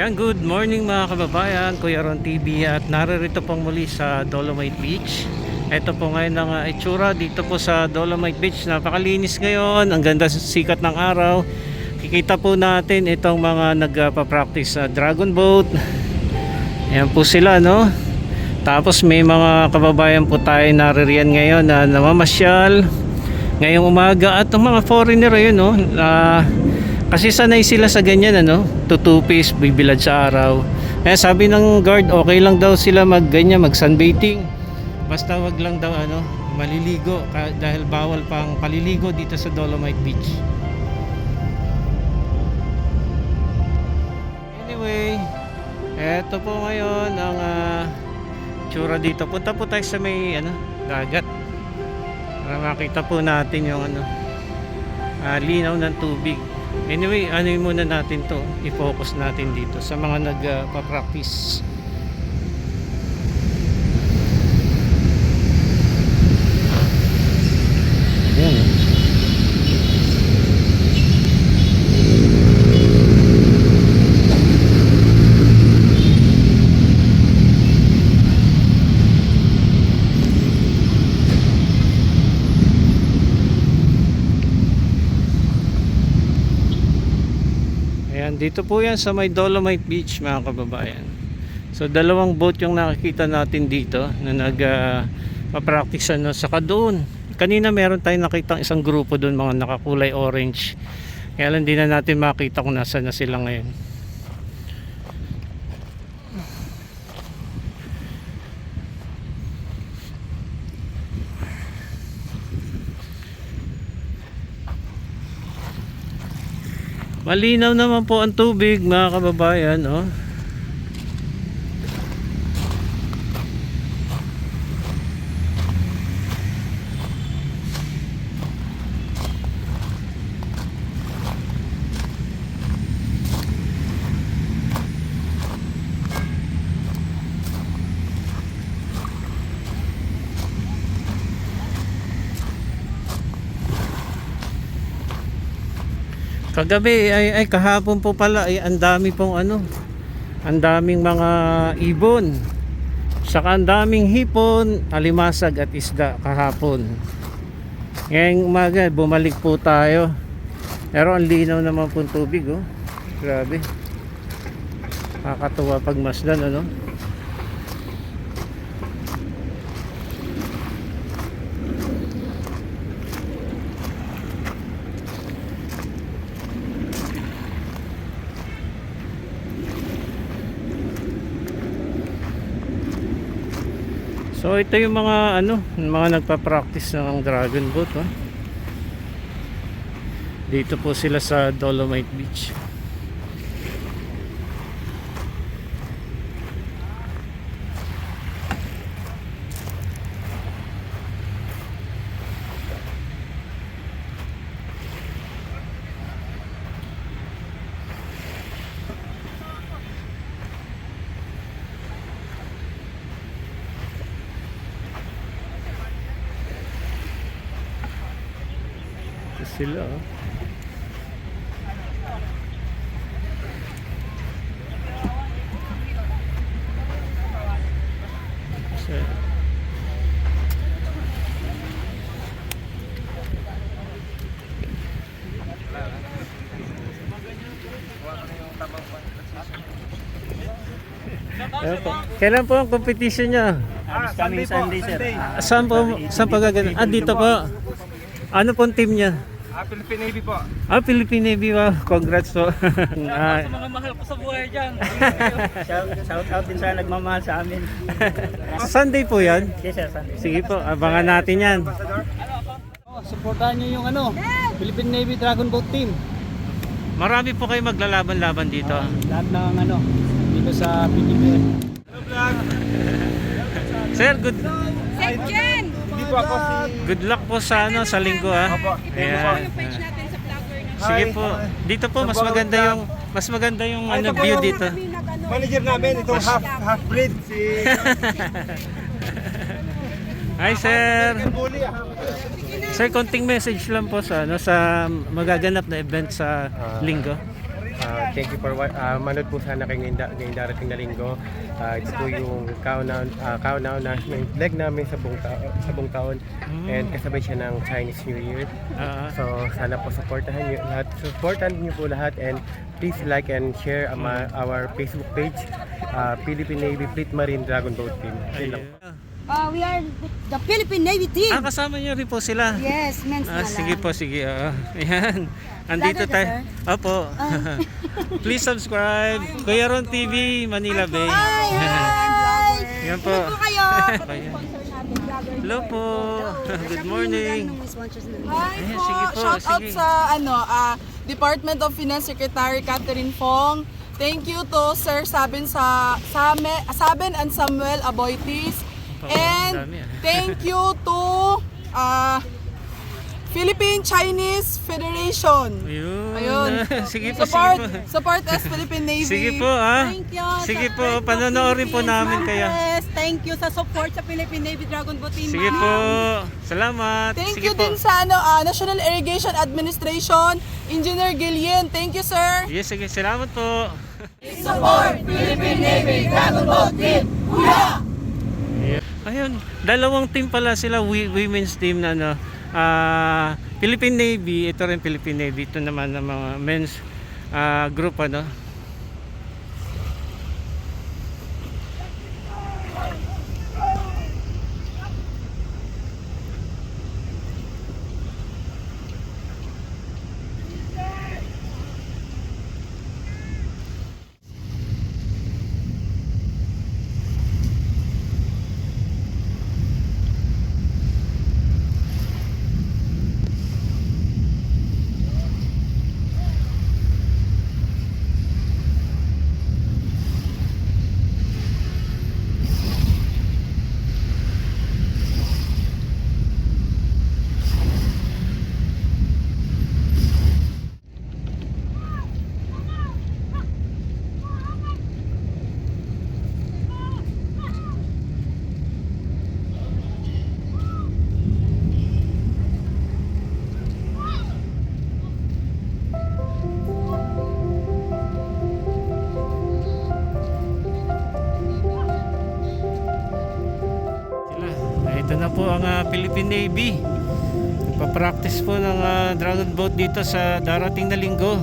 Yan, good morning mga kababayan, Kuya Ron TV at naririto pong muli sa Dolomite Beach. Ito po ngayon ang uh, itsura dito po sa Dolomite Beach. Napakalinis ngayon, ang ganda sikat ng araw. Kikita po natin itong mga nagpa-practice sa dragon boat. Ayan po sila no. Tapos may mga kababayan po tayo naririyan ngayon na namamasyal ngayong umaga at mga foreigner ayun no. ah, kasi sanay sila sa ganyan ano, tutupis, bibilad sa araw. Kaya sabi ng guard, okay lang daw sila mag ganyan, mag sunbathing. Basta wag lang daw ano, maliligo dahil bawal pang paliligo dito sa Dolomite Beach. Anyway, eto po ngayon ang ah, tsura dito. Punta po tayo sa may ano, dagat. Para makita po natin yung ano, ah, linaw ng tubig. Anyway, ano muna natin to, i-focus natin dito sa mga nagpa-practice. Ayan, dito po yan sa may Dolomite Beach mga kababayan. So dalawang boat yung nakikita natin dito na nag uh, practice ano saka doon. Kanina meron tayong nakita isang grupo doon mga nakakulay orange. Kaya lang di na natin makita kung nasa na sila ngayon. Malinaw naman po ang tubig mga kababayan, oh. Kagabi ay, ay kahapon po pala ay ang dami pong ano. Ang daming mga ibon. Saka ang daming hipon, alimasag at isda kahapon. Ngayong umaga bumalik po tayo. Pero ang linaw naman po tubig oh. Grabe. Nakakatuwa pag masdan ano. So ito yung mga ano, mga nagpa-practice ng dragon boat, oh. Dito po sila sa Dolomite Beach. Ito sila, Ayan po. Kailan po ang competition niya? Ah, Sunday Sunday, sir. Ah, Saan po, saan pa gagawin? Ah, dito po. Ano pong team niya? Ah, Philippine Navy po. Ah, Philippine Navy wow. Congrats po. ah, mga mahal ko sa buhay dyan. shout, shout out din sa nagmamahal sa amin. Sunday po yan. Yes, sir, Sunday. Sige po, abangan natin yan. Oh, supportahan niyo yung ano, Philippine Navy Dragon Boat Team. Marami po kayo maglalaban-laban dito. Lahat ng ano, dito sa PTPN. Sir, good Sir Jen! Po ako si... good luck po sa ano sa linggo ah. Opo. Ayan. Yung page natin sa vlogger na Sige Hi. po. Dito po mas maganda yung mas maganda yung Ay, ano ito po view yung- dito. kami nag-ano. Manager namin, itong half, half breed, si... Hi sir. Bully, ah. Sir, konting message lang po sa ano sa magaganap na event sa linggo. Ah, thank you for what uh, manood po sana kayo ngayong, da- ngayong darating na linggo. Ah, ito po yung countdown uh, countdown na yung leg namin sa buong, ta- sa buong taon and kasabay siya ng Chinese New Year. Ah, So sana po supportahan niyo lahat. Supportan niyo po lahat and please like and share um, our Facebook page uh, Philippine Navy Fleet Marine Dragon Boat Team. Ayun. Uh, we are the Philippine Navy team. Ah, kasama niyo rin po sila. Yes, men's Ah, na sige lang. po, sige. oo. Ayan. Andito tayo. Opo. Please subscribe. Kuya Ron TV, Manila Bay. Hi, hi! Yan po. Tuloy po kayo. Hello po. Good morning. Hi Ayan, po. sige po, Shout out sige. sa ano, ah, Department of Finance Secretary Catherine Fong. Thank you to Sir Saben sa Same, Saben and Samuel Aboitis. And ah. thank you to ah, Philippine Chinese Federation. Ayun. Ayun. sige po, Support, sige po. support us Philippine Navy. Sige po ah. Thank you. Sige po, panonoorin po namin kayo. Yes, thank you sa support sa Philippine Navy Dragon Boat Team. Sige po. Salamat. Thank sige you po. din sa ano, ah, National Irrigation Administration, Engineer Gillian. Thank you, sir. Yes, sige. Salamat po. Ayun, dalawang team pala sila, women's team na ano, ah, Philippine Navy, ito rin Philippine Navy, ito naman ng mga men's ah, group ano. Ang ah, Philippine Navy. Nagpa-practice po ng ah, dragon boat dito sa darating na linggo.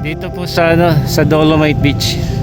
Dito po sa ano, sa Dolomite Beach.